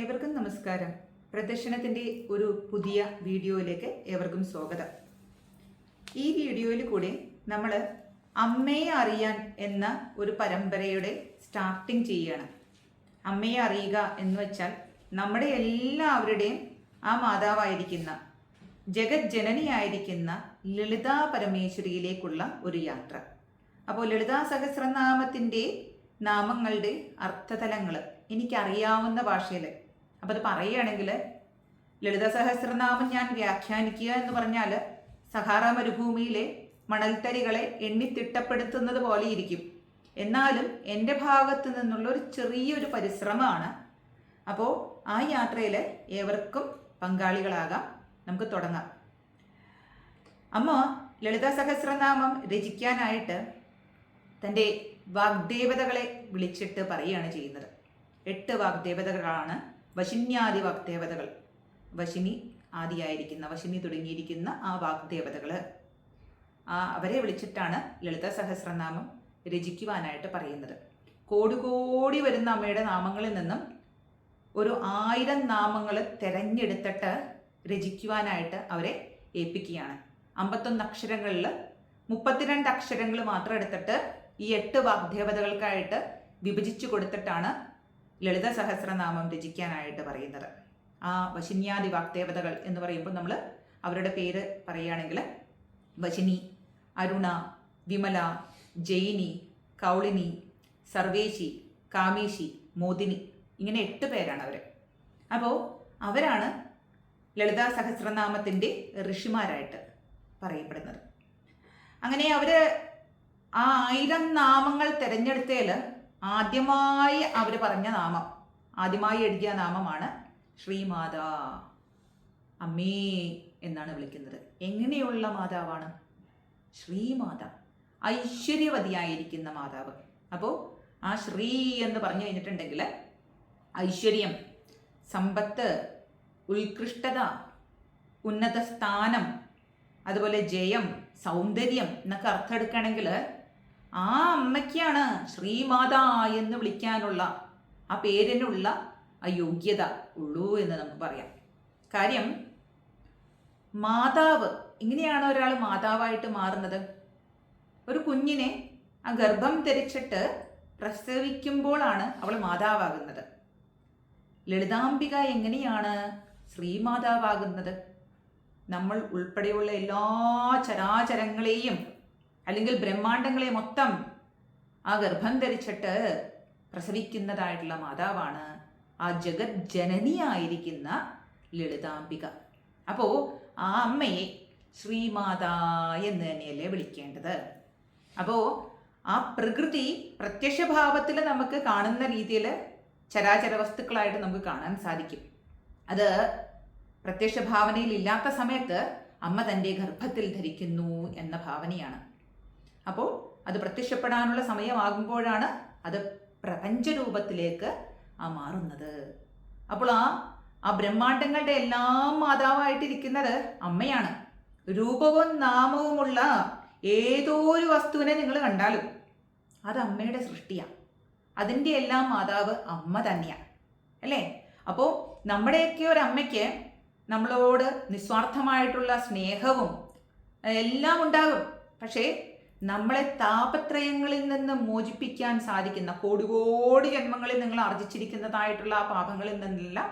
ഏവർക്കും നമസ്കാരം. പ്രദർശനത്തിന്റെ ഒരു പുതിയ വീഡിയോയിലേക്ക് ഏവർക്കും സ്വാഗതം. ഈ വീഡിയോയിൽ കൂടി നമ്മൾ അമ്മയെ അറിയാൻ എന്ന ഒരു പരമ്പരയുടെ സ്റ്റാർട്ടിങ് ചെയ്യുകയാണ് അമ്മയെ അറിയുക എന്ന് വെച്ചാൽ നമ്മുടെ എല്ലാവരുടെയും ആ മാതാവായിരിക്കുന്ന ജഗജ്ജനനിയായിരിക്കുന്ന ലളിതാ പരമേശ്വരിയിലേക്കുള്ള ഒരു യാത്ര. അപ്പോൾ ലളിതാ സഹസ്രനാമത്തിന്റെ നാമങ്ങളുടെ അർത്ഥതലങ്ങൾ എനിക്കറിയാവുന്ന ഭാഷയിൽ അപ്പോൾ അത് പറയുകയാണെങ്കിൽ ലളിത സഹസ്രനാമം ഞാൻ വ്യാഖ്യാനിക്കുക എന്ന് പറഞ്ഞാൽ സഹാറ മരുഭൂമിയിലെ മണൽത്തരികളെ എണ്ണിത്തിട്ടപ്പെടുത്തുന്നത് പോലെ ഇരിക്കും. എന്നാലും എന്റെ ഭാഗത്ത് നിന്നുള്ള ഒരു ചെറിയൊരു പരിശ്രമമാണ്. അപ്പോൾ ആ യാത്രയിൽ ഏവർക്കും പങ്കാളികളാകാം. നമുക്ക് തുടങ്ങാം. അമ്മ ലളിത സഹസ്രനാമം രചിക്കാനായിട്ട് തന്റെ വാഗ്ദേവതകളെ വിളിച്ചിട്ട് പറയുകയാണ് ചെയ്യുന്നത്. എട്ട് വാഗ്ദേവതകളാണ് വശിന്യാദി വാഗ്ദേവതകൾ. വശിനി ആദിയായിരിക്കുന്ന വശിനി തുടങ്ങിയിരിക്കുന്ന ആ വാഗ്ദേവതകൾ ആ അവരെ വിളിച്ചിട്ടാണ് ലളിത സഹസ്രനാമം രചിക്കുവാനായിട്ട് പറയുന്നത്. കോടി കോടി വരുന്ന അമ്മയുടെ നാമങ്ങളിൽ നിന്നും ഒരു ആയിരം നാമങ്ങൾ തിരഞ്ഞെടുത്തിട്ട് രചിക്കുവാനായിട്ട് അവരെ ഏൽപ്പിക്കുകയാണ്. അമ്പത്തൊന്ന് അക്ഷരങ്ങളിൽ മുപ്പത്തിരണ്ട് അക്ഷരങ്ങൾ മാത്രം എടുത്തിട്ട് ഈ എട്ട് വാഗ്ദേവതകൾക്കായിട്ട് വിഭജിച്ചു കൊടുത്തിട്ടാണ് ലളിത സഹസ്രനാമം രചിക്കാനായിട്ട് പറയുന്നത്. ആ വശിന്യാദി വാഗ്ദേവതകൾ എന്ന് പറയുമ്പോൾ നമ്മൾ അവരുടെ പേര് പറയുകയാണെങ്കിൽ വശിനി അരുണ വിമല ജയിനി കൗളിനി സർവേശി കാമേശി മോദിനി ഇങ്ങനെ എട്ട് പേരാണ് അവർ അപ്പോൾ അവരാണ് ലളിതാ സഹസ്രനാമത്തിന്റെ ഋഷിമാരായിട്ട് പറയപ്പെടുന്നത്. അങ്ങനെ അവർ ആ ആയിരം നാമങ്ങൾ തിരഞ്ഞെടുത്തതിൽ ആദ്യമായി അവർ പറഞ്ഞ നാമം. ആദ്യമായി എഴുതിയ നാമമാണ് ശ്രീമാത. അമ്മേ എന്നാണ് വിളിക്കുന്നത്. എങ്ങനെയുള്ള മാതാവാണ്? ശ്രീമാത. ഐശ്വര്യവതിയായിരിക്കുന്ന മാതാവ്. അപ്പോൾ ആ ശ്രീ എന്ന് പറഞ്ഞു കഴിഞ്ഞിട്ടുണ്ടെങ്കിൽ ഐശ്വര്യം സമ്പത്ത് ഉത്കൃഷ്ടത ഉന്നത സ്ഥാനം അതുപോലെ ജയം സൗന്ദര്യം എന്നൊക്കെ അർത്ഥം എടുക്കുകയാണെങ്കിൽ ആ അമ്മയ്ക്കാണ് ശ്രീമാത എന്ന് വിളിക്കാനുള്ള ആ പേരിനുള്ള ആ യോഗ്യത ഉള്ളൂ എന്ന് നമുക്ക് പറയാം. കാര്യം മാതാവ് ഇങ്ങനെയാണ് ഒരാൾ മാതാവായിട്ട് മാറുന്നത്. ഒരു കുഞ്ഞിനെ ആ ഗർഭം ധരിച്ചിട്ട് പ്രസവിക്കുമ്പോഴാണ് അവൾ മാതാവാകുന്നത്. ലളിതാംബിക എങ്ങനെയാണ് ശ്രീമാതാവാകുന്നത്? നമ്മൾ ഉൾപ്പെടെയുള്ള എല്ലാ ചരാചരങ്ങളെയും അല്ലെങ്കിൽ ബ്രഹ്മാണ്ടങ്ങളെ മൊത്തം ആ ഗർഭം ധരിച്ചിട്ട് പ്രസവിക്കുന്നതായിട്ടുള്ള മാതാവാണ് ആ ജഗത് ജനനിയായിരിക്കുന്ന ലളിതാംബിക. അപ്പോൾ ആ അമ്മയെ ശ്രീമാതാ എന്ന് തന്നെയല്ലേ വിളിക്കേണ്ടത്? അപ്പോൾ ആ പ്രകൃതി പ്രത്യക്ഷഭാവത്തിൽ നമുക്ക് കാണുന്ന രീതിയിൽ ചരാചര വസ്തുക്കളായിട്ട് നമുക്ക് കാണാൻ സാധിക്കും. അത് പ്രത്യക്ഷ ഭാവനയിൽ ഇല്ലാത്ത സമയത്ത് അമ്മ തന്റെ ഗർഭത്തിൽ ധരിക്കുന്നു എന്ന ഭാവനയാണ്. അപ്പോൾ അത് പ്രത്യക്ഷപ്പെടാനുള്ള സമയമാകുമ്പോഴാണ് അത് പ്രപഞ്ചരൂപത്തിലേക്ക് ആ മാറുന്നത്. അപ്പോൾ ആ ആ ബ്രഹ്മാണ്ടങ്ങളുടെ എല്ലാം മാതാവായിട്ടിരിക്കുന്നത് അമ്മയാണ്. രൂപവും നാമവുമുള്ള ഏതോ ഒരു വസ്തുവിനെ നിങ്ങൾ കണ്ടാലും അത് അമ്മയുടെ സൃഷ്ടിയാണ് അതിന്റെ എല്ലാം മാതാവ് അമ്മ തന്നെയാണ് അല്ലേ? അപ്പോൾ നമ്മുടെയൊക്കെ ഒരു അമ്മയ്ക്ക് നമ്മളോട് നിസ്വാർത്ഥമായിട്ടുള്ള സ്നേഹവും എല്ലാം ഉണ്ടാകും. പക്ഷേ നമ്മളെ താപത്രയങ്ങളിൽ നിന്ന് മോചിപ്പിക്കാൻ സാധിക്കുന്ന കോടി കോടി ജന്മങ്ങളിൽ നിങ്ങൾ ആർജിച്ചിരിക്കുന്നതായിട്ടുള്ള ആ പാപങ്ങളിൽ നിന്നെല്ലാം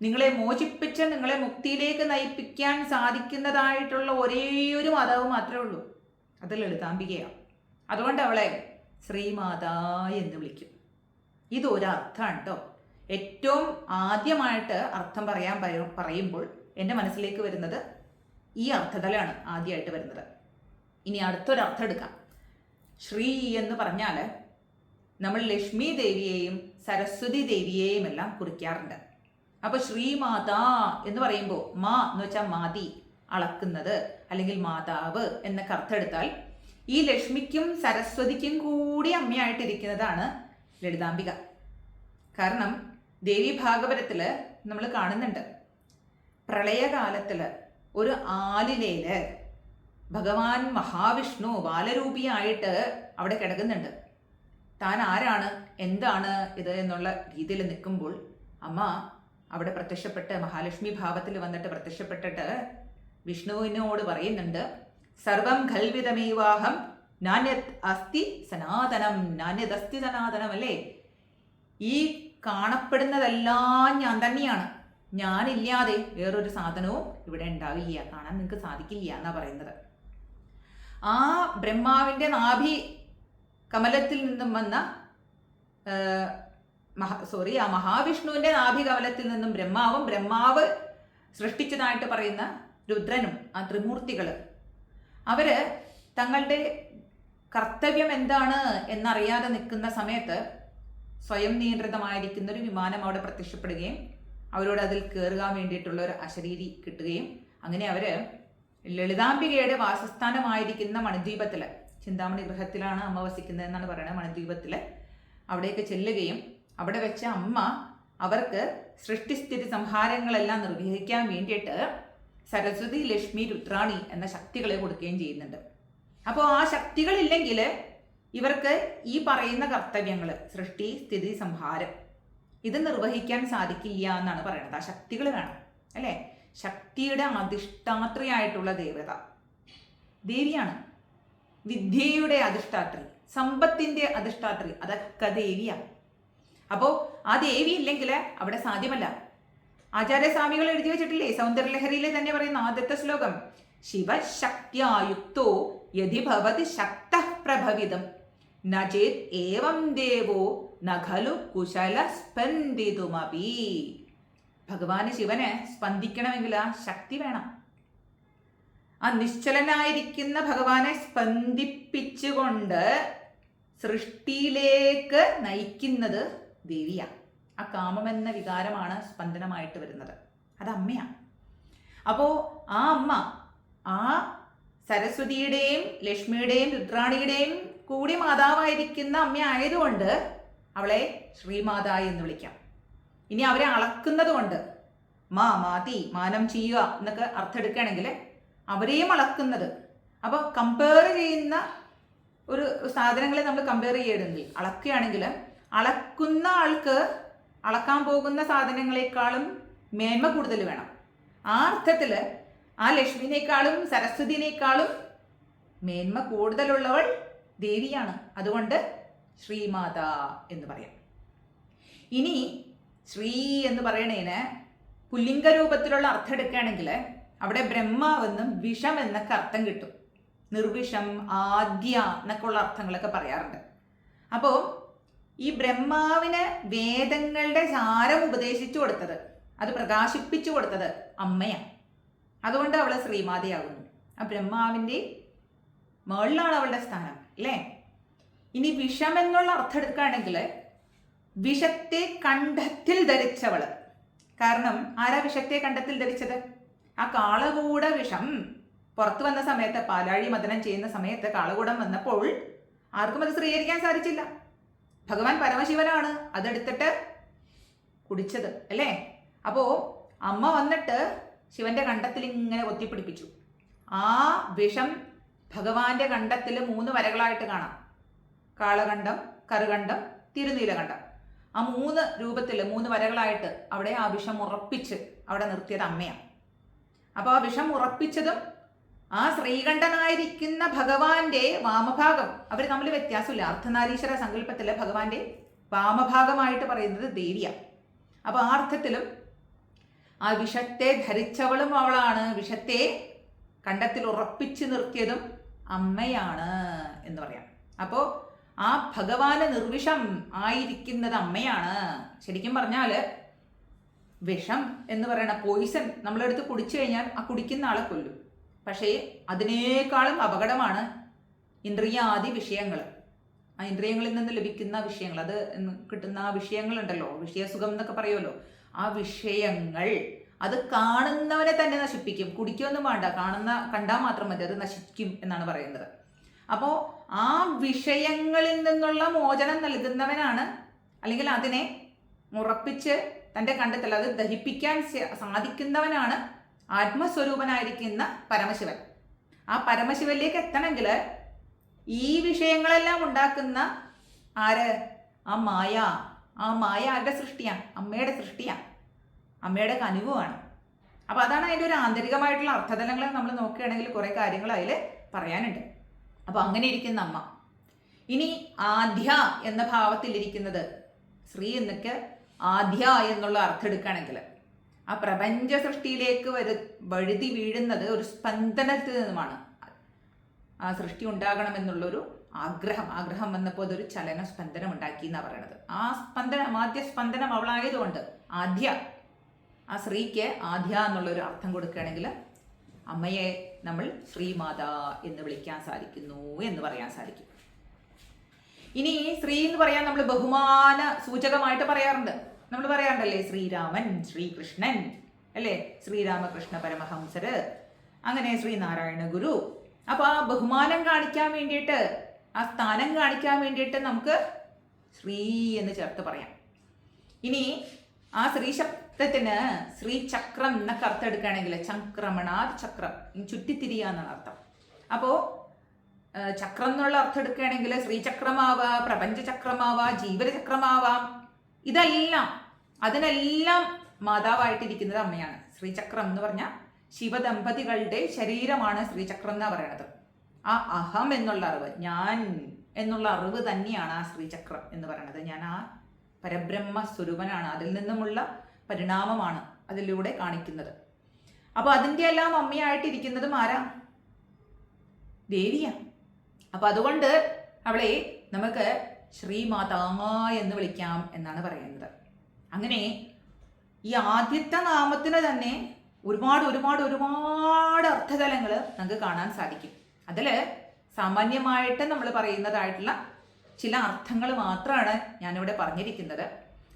നിങ്ങളെ മോചിപ്പിച്ച് നിങ്ങളെ മുക്തിയിലേക്ക് നയിപ്പിക്കാൻ സാധിക്കുന്നതായിട്ടുള്ള ഒരേ ഒരു മാതാവ് മാത്രമേ ഉള്ളൂ. അത് ലളിതാംബികയാണ് അതുകൊണ്ട് അവളെ ശ്രീമാതാ എന്ന് വിളിക്കും. ഇതൊരർത്ഥമാണ് കേട്ടോ ഏറ്റവും ആദ്യമായിട്ട് അർത്ഥം പറയാൻ പറയുമ്പോൾ എന്റെ മനസ്സിലേക്ക് വരുന്നത് ഈ അർത്ഥതലാണ് ആദ്യമായിട്ട് വരുന്നത്. ഇനി അടുത്തൊരർത്ഥം എടുക്കാം. ശ്രീ എന്ന് പറഞ്ഞാൽ നമ്മൾ ലക്ഷ്മി ദേവിയെയും സരസ്വതി ദേവിയെയും എല്ലാം കുറിക്കാറുണ്ട്. അപ്പോൾ ശ്രീമാതാ എന്ന് പറയുമ്പോൾ മാ എന്ന് വെച്ചാൽ മാതി അളക്കുന്നത് അല്ലെങ്കിൽ മാതാവ് എന്നൊക്കെ അർത്ഥം എടുത്താൽ ഈ ലക്ഷ്മിക്കും സരസ്വതിക്കും കൂടി അമ്മയായിട്ടിരിക്കുന്നതാണ് ലളിതാംബിക. കാരണം ദേവി ഭാഗവതത്തിൽ നമ്മൾ കാണുന്നുണ്ട്. പ്രളയകാലത്തിൽ ഒരു ആലിലയിൽ ഭഗവാൻ മഹാവിഷ്ണു ബാലരൂപിയായിട്ട് അവിടെ കിടക്കുന്നുണ്ട്. താൻ ആരാണ്? എന്താണ് ഇത് എന്നുള്ള രീതിയിൽ നിൽക്കുമ്പോൾ അമ്മ അവിടെ പ്രത്യക്ഷപ്പെട്ട് മഹാലക്ഷ്മി ഭാവത്തിൽ വന്നിട്ട് പ്രത്യക്ഷപ്പെട്ടിട്ട് വിഷ്ണുവിനോട് പറയുന്നുണ്ട് സർവം ഖൽവിതമേവാഹം നാണ്യത് അസ്ഥി സനാതനം. നാണ്യതസ്തി സനാതനം അല്ലേ? ഈ കാണപ്പെടുന്നതെല്ലാം ഞാൻ തന്നെയാണ്. ഞാനില്ലാതെ വേറൊരു സാധനവും ഇവിടെ ഉണ്ടാവില്ല. കാണാൻ നിങ്ങൾക്ക് സാധിക്കില്ല എന്നാ പറയുന്നത്. ആ ബ്രഹ്മാവിന്റെ നാഭി കമലത്തിൽ നിന്നും വന്ന മഹാ സോറി ആ മഹാവിഷ്ണുവിന്റെ നാഭി കമലത്തിൽ നിന്നും ബ്രഹ്മാവും ബ്രഹ്മാവ് സൃഷ്ടിച്ചതായിട്ട് പറയുന്ന രുദ്രനും ആ ത്രിമൂർത്തികൾ അവർ തങ്ങളുടെ കർത്തവ്യം എന്താണ് എന്നറിയാതെ നിൽക്കുന്ന സമയത്ത് സ്വയം നിയന്ത്രിതമായിരിക്കുന്ന ഒരു വിമാനം അവിടെ പ്രത്യക്ഷപ്പെടുകയും അവരോട് അതിൽ കയറുക വേണ്ടിയിട്ടുള്ള ഒരു അശരീരി കിട്ടുകയും അങ്ങനെ അവർ ലളിതാംബികയുടെ വാസസ്ഥാനമായിരിക്കുന്ന മണിദ്വീപത്തിൽ ചിന്താമണി ഗൃഹത്തിലാണ് അമ്മ വസിക്കുന്നത് എന്നാണ് പറയുന്നത്. മണിദ്വീപത്തിൽ അവിടേക്ക് ചെല്ലുകയും അവിടെ വെച്ച അമ്മ അവർക്ക് സൃഷ്ടിസ്ഥിതി സംഹാരങ്ങളെല്ലാം നിർവഹിക്കാൻ വേണ്ടിയിട്ട് സരസ്വതി ലക്ഷ്മി രുദ്രാണി എന്ന ശക്തികളെ കൊടുക്കുകയും ചെയ്യുന്നുണ്ട്. അപ്പോൾ ആ ശക്തികളില്ലെങ്കിൽ ഇവർക്ക് ഈ പറയുന്ന കർത്തവ്യങ്ങൾ സൃഷ്ടി സ്ഥിതി സംഹാരം ഇത് നിർവഹിക്കാൻ സാധിക്കില്ല എന്നാണ് പറയുന്നത്. ആ ശക്തികൾ വേണം അല്ലേ? ശക്തിയുടെ അധിഷ്ഠാത്രിയായിട്ടുള്ള ദേവത. ദേവിയാണ്. വിദ്യയുടെ അധിഷ്ഠാത്രി സമ്പത്തിന്റെ അധിഷ്ഠാത്രി അതൊക്കെ ദേവിയാണ് അപ്പോൾ ആ ദേവി ഇല്ലെങ്കിൽ അവിടെ സാധ്യമല്ല. ആചാര്യസ്വാമികൾ എഴുതി വെച്ചിട്ടില്ലേ? സൗന്ദര്യലഹരിയിലെ തന്നെ പറയുന്ന ആദ്യത്തെ ശ്ലോകം. ശിവശക്തിയായുക്തോ യതി ഭവതി ശക്ത പ്രഭവിതം. നചേത് ഏവം ദേവോ നഖലു കുശല സ്പന്ദിതുമപി ഭഗവാന് ശിവന് സ്പന്ദിക്കണമെങ്കിൽ ആ ശക്തി വേണം. ആ നിശ്ചലനായിരിക്കുന്ന ഭഗവാനെ സ്പന്ദിപ്പിച്ചുകൊണ്ട് സൃഷ്ടിയിലേക്ക് നയിക്കുന്നത് ദേവിയാണ് ആ കാമം എന്ന വികാരമാണ് സ്പന്ദനമായിട്ട് വരുന്നത്. അത് അമ്മയാണ് അപ്പോൾ ആ അമ്മ ആ സരസ്വതിയുടെയും ലക്ഷ്മിയുടെയും രുദ്രാണിയുടെയും കൂടി മാതാവായിരിക്കുന്ന അമ്മ ആയതുകൊണ്ട് അവളെ ശ്രീമാതായി എന്ന് വിളിക്കാം. ഇനി അവരെ അളക്കുന്നത് കൊണ്ട്. മാ മാതി മാനം ചെയ്യുക എന്നൊക്കെ അർത്ഥം എടുക്കുകയാണെങ്കിൽ അവരെയും അളക്കുന്നത്. അപ്പോൾ കമ്പയർ ചെയ്യുന്ന ഒരു സാധനങ്ങളെ നമ്മൾ കമ്പയർ ചെയ്യണമെങ്കിൽ അളക്കുകയാണെങ്കിൽ അളക്കുന്ന ആൾക്ക് അളക്കാൻ പോകുന്ന സാധനങ്ങളെക്കാളും മേന്മ കൂടുതൽ വേണം. ആ അർത്ഥത്തിൽ ആ ലക്ഷ്മിനേക്കാളും സരസ്വതിനേക്കാളും മേന്മ കൂടുതലുള്ളവൾ ദേവിയാണ്. അതുകൊണ്ട് ശ്രീമാത എന്ന് പറയാം. ഇനി ശ്രീ എന്ന് പറയണേന് പുല്ലിംഗ രൂപത്തിലുള്ള അർത്ഥം എടുക്കുകയാണെങ്കിൽ അവിടെ ബ്രഹ്മാവെന്നും വിഷം എന്നൊക്കെ അർത്ഥം കിട്ടും. നിർവിഷം ആദ്യ എന്നൊക്കെ ഉള്ള അർത്ഥങ്ങളൊക്കെ പറയാറുണ്ട്. അപ്പോൾ ഈ ബ്രഹ്മാവിന് വേദങ്ങളുടെ സാരം ഉപദേശിച്ചു കൊടുത്തത് അത് പ്രകാശിപ്പിച്ചു കൊടുത്തത് അമ്മയാണ്. അതുകൊണ്ട് അവൾ ശ്രീമാതയാകുന്നു. ആ ബ്രഹ്മാവിന്റെ മുകളിലാണ് അവളുടെ സ്ഥാനം അല്ലേ? ഇനി വിഷം എന്നുള്ള അർത്ഥം എടുക്കുകയാണെങ്കിൽ വിഷത്തെ കണ്ഠത്തിൽ ധരിച്ചവൾ. കാരണം ആരാ വിഷത്തെ കണ്ഠത്തിൽ ധരിച്ചത്? ആ കാളകൂട വിഷം. പുറത്തു വന്ന സമയത്ത് പാലാഴി മദനം ചെയ്യുന്ന സമയത്ത് കാളകൂടം വന്നപ്പോൾ ആർക്കും അത് സ്ത്രീകരിക്കാൻ സാധിച്ചില്ല. ഭഗവാൻ പരമശിവനാണ് അതെടുത്തിട്ട് കുടിച്ചത് അല്ലേ? അപ്പോൾ അമ്മ വന്നിട്ട് ശിവന്റെ കണ്ടത്തിൽ ഇങ്ങനെ ഒത്തിപ്പിടിപ്പിച്ചു ആ വിഷം ഭഗവാന്റെ കണ്ടത്തിൽ മൂന്ന് വരകളായിട്ട് കാണാം. കാളകണ്ഠം കറുകണ്ഠം തിരുനീലകണ്ഠം. ആ മൂന്ന് രൂപത്തിൽ മൂന്ന് വരകളായിട്ട് അവിടെ ആ വിഷം ഉറപ്പിച്ച് അവിടെ നിർത്തിയത് അമ്മയാണ്. അപ്പോൾ ആ വിഷം ഉറപ്പിച്ചതും ആ ശ്രീകണ്ഠനായിരിക്കുന്ന ഭഗവാന്റെ വാമഭാഗം അവർ തമ്മിൽ വ്യത്യാസമില്ല. അർദ്ധനാരീശ്വര സങ്കല്പത്തിൽ ഭഗവാന്റെ വാമഭാഗമായിട്ട് പറയുന്നത് ദേവിയാണ്. അപ്പോൾ ആ അർത്ഥത്തിലും ആ വിഷത്തെ ധരിച്ചവളും അവളാണ്. വിഷത്തെ കണ്ടത്തിൽ ഉറപ്പിച്ചു നിർത്തിയതും അമ്മയാണ് എന്ന് പറയാം. അപ്പോൾ ആ ഭഗവാന് നിർവിഷം ആയിരിക്കുന്നത് അമ്മയാണ്. ശരിക്കും പറഞ്ഞാൽ വിഷം എന്ന് പറയണ പോയിസൺ നമ്മളെടുത്ത് കുടിച്ചു കഴിഞ്ഞാൽ ആ കുടിക്കുന്ന ആളെ കൊല്ലും. പക്ഷേ അതിനേക്കാളും അപകടമാണ് ഇന്ദ്രിയാദി വിഷയങ്ങൾ. ആ ഇന്ദ്രിയങ്ങളിൽ നിന്ന് ലഭിക്കുന്ന വിഷയങ്ങൾ. അത് കിട്ടുന്ന ആ വിഷയങ്ങളുണ്ടല്ലോ. വിഷയസുഖം എന്നൊക്കെ പറയുമല്ലോ. ആ വിഷയങ്ങൾ അത് കാണുന്നവനെ തന്നെ നശിപ്പിക്കും. കുടിക്കൊന്നും വേണ്ട. കാണുന്ന കണ്ടാൽ മാത്രം മതി. അത് നശിക്കും എന്നാണ് പറയുന്നത്. അപ്പോൾ ആ വിഷയങ്ങളിൽ നിന്നുള്ള മോചനം നൽകുന്നവനാണ് അല്ലെങ്കിൽ അതിനെ ഉറപ്പിച്ച് തന്റെ കണ്ടെത്തൽ അത് ദഹിപ്പിക്കാൻ സാധിക്കുന്നവനാണ് ആത്മസ്വരൂപനായിരിക്കുന്ന പരമശിവൻ. ആ പരമശിവനിലേക്ക് എത്തണമെങ്കിൽ ഈ വിഷയങ്ങളെല്ലാം ഉണ്ടാക്കുന്ന ആര്? ആ മായ. ആ മായ ആരുടെ സൃഷ്ടിയാണ്? അമ്മയുടെ സൃഷ്ടിയാണ്. അമ്മയുടെ കനിവുമാണ്. അപ്പോൾ അതാണ് അതിന്റെ ഒരു ആന്തരികമായിട്ടുള്ള അർത്ഥതലങ്ങൾ നമ്മൾ നോക്കുകയാണെങ്കിൽ കുറേ കാര്യങ്ങൾ അതിൽ പറയാനുണ്ട്. അപ്പോൾ അങ്ങനെ ഇരിക്കുന്ന അമ്മ. ഇനി ആദ്യ എന്ന ഭാവത്തിലിരിക്കുന്നത് ശ്രീ എന്നൊക്കെ ആദ്യ എന്നുള്ള അർത്ഥം എടുക്കുകയാണെങ്കിൽ ആ പ്രപഞ്ച സൃഷ്ടിയിലേക്ക് വരു വഴുതി വീഴുന്നത് ഒരു സ്പന്ദനത്തിൽ നിന്നുമാണ്. ആ സൃഷ്ടി ഉണ്ടാകണമെന്നുള്ളൊരു ആഗ്രഹം ആഗ്രഹം വന്നപ്പോൾ അതൊരു ചലന സ്പന്ദനം ഉണ്ടാക്കി എന്നാണ് പറയണത്. ആ സ്പന്ദനം ആദ്യ സ്പന്ദനം അവളായതുകൊണ്ട് ആദ്യ ആ സ്ത്രീക്ക് ആദ്യ എന്നുള്ളൊരു അർത്ഥം കൊടുക്കുകയാണെങ്കിൽ അമ്മയെ നമ്മൾ ശ്രീമാത എന്ന് വിളിക്കാൻ സാധിക്കുന്നു എന്ന് പറയാൻ സാധിക്കും. ഇനി ശ്രീ എന്ന് പറയാൻ നമ്മൾ ബഹുമാന സൂചകമായിട്ട് പറയാറുണ്ട്. നമ്മൾ പറയാറുണ്ടല്ലേ? ശ്രീരാമൻ ശ്രീകൃഷ്ണൻ അല്ലേ? ശ്രീരാമകൃഷ്ണ പരമഹംസര് അങ്ങനെ ശ്രീനാരായണ ഗുരു. അപ്പോൾ ആ ബഹുമാനം കാണിക്കാൻ വേണ്ടിയിട്ട് ആ സ്ഥാനം കാണിക്കാൻ വേണ്ടിയിട്ട് നമുക്ക് ശ്രീ എന്ന് ചേർത്ത് പറയാം. ഇനി ആ ശ്രീ ശബ്ദത്തിന് ശ്രീചക്രം എന്നൊക്കെ അർത്ഥം എടുക്കുകയാണെങ്കിൽ ചക്രമണാത് ചക്രം ചുറ്റിത്തിരിയ എന്നാണ് അർത്ഥം. അപ്പോ ചക്രം എന്നുള്ള അർത്ഥം എടുക്കുകയാണെങ്കിൽ ശ്രീചക്രമാവാം പ്രപഞ്ചചക്രമാവാം ജീവചക്രമാവാം. ഇതെല്ലാം അതിനെല്ലാം മാതാവായിട്ടിരിക്കുന്നത് അമ്മയാണ്. ശ്രീചക്രം എന്ന് പറഞ്ഞാൽ ശിവദമ്പതികളുടെ ശരീരമാണ് ശ്രീചക്രം എന്നാ പറയണത്. ആ അഹം എന്നുള്ള അറിവ് ഞാൻ എന്നുള്ള അറിവ് തന്നെയാണ് ആ ശ്രീചക്രം എന്ന് പറയുന്നത് ഞാൻ ആ പരബ്രഹ്മ സ്വരൂപനാണ് അതിൽ നിന്നുമുള്ള പരിണാമമാണ് അതിലൂടെ കാണിക്കുന്നത്. അപ്പോൾ അതിന്റെ എല്ലാം അമ്മയായിട്ടിരിക്കുന്നതും ആരാ? ദേവിയാ. അപ്പോൾ അതുകൊണ്ട് അവളെ നമുക്ക് ശ്രീമാതാ എന്ന് വിളിക്കാം എന്നാണ് പറയുന്നത്. അങ്ങനെ ഈ ആദ്യത്തെ നാമത്തിന് തന്നെ ഒരുപാട് ഒരുപാട് ഒരുപാട് അർത്ഥതലങ്ങൾ നമുക്ക് കാണാൻ സാധിക്കും. അതിൽ സാമാന്യമായിട്ട് നമ്മൾ പറയുന്നതായിട്ടുള്ള ചില അർത്ഥങ്ങൾ മാത്രമാണ് ഞാനിവിടെ പറഞ്ഞിരിക്കുന്നത്.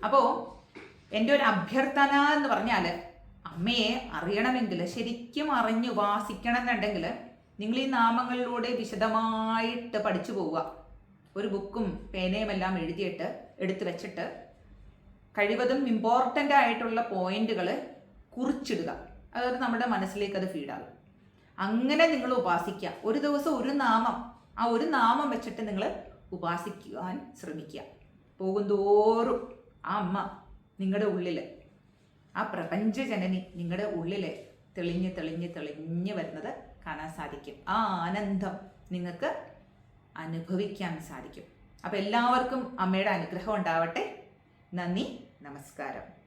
അപ്പോൾ എന്റെ ഒരു അഭ്യർത്ഥന എന്ന് പറഞ്ഞാൽ അമ്മയെ അറിയണമെങ്കിൽ ശരിക്കും അറിഞ്ഞ് ഉപാസിക്കണം എന്നുണ്ടെങ്കിൽ നിങ്ങൾ ഈ നാമങ്ങളിലൂടെ വിശദമായിട്ട് പഠിച്ചു പോവുക. ഒരു ബുക്കും പേനയും എല്ലാം എഴുതിയിട്ട് എടുത്തു വെച്ചിട്ട് കഴിവതും ഇമ്പോർട്ടന്റ് ആയിട്ടുള്ള പോയിന്റുകൾ കുറിച്ചിടുക. അതായത് നമ്മുടെ മനസ്സിലേക്ക് അത് ഫീഡാകും അങ്ങനെ നിങ്ങൾ ഉപാസിക്കുക. ഒരു ദിവസം ഒരു നാമം ആ ഒരു നാമം വെച്ചിട്ട് നിങ്ങൾ ഉപാസിക്കുവാൻ ശ്രമിക്കുക. പോകുന്തോറും ആ അമ്മ നിങ്ങളുടെ ഉള്ളിൽ ആ പ്രപഞ്ച ജനനി നിങ്ങളുടെ ഉള്ളിൽ തെളിഞ്ഞ് തെളിഞ്ഞ് തെളിഞ്ഞ് വരുന്നത് കാണാൻ സാധിക്കും. ആ ആനന്ദം നിങ്ങൾക്ക് അനുഭവിക്കാൻ സാധിക്കും. അപ്പോൾ എല്ലാവർക്കും അമ്മയുടെ അനുഗ്രഹം ഉണ്ടാവട്ടെ. നന്ദി നമസ്കാരം.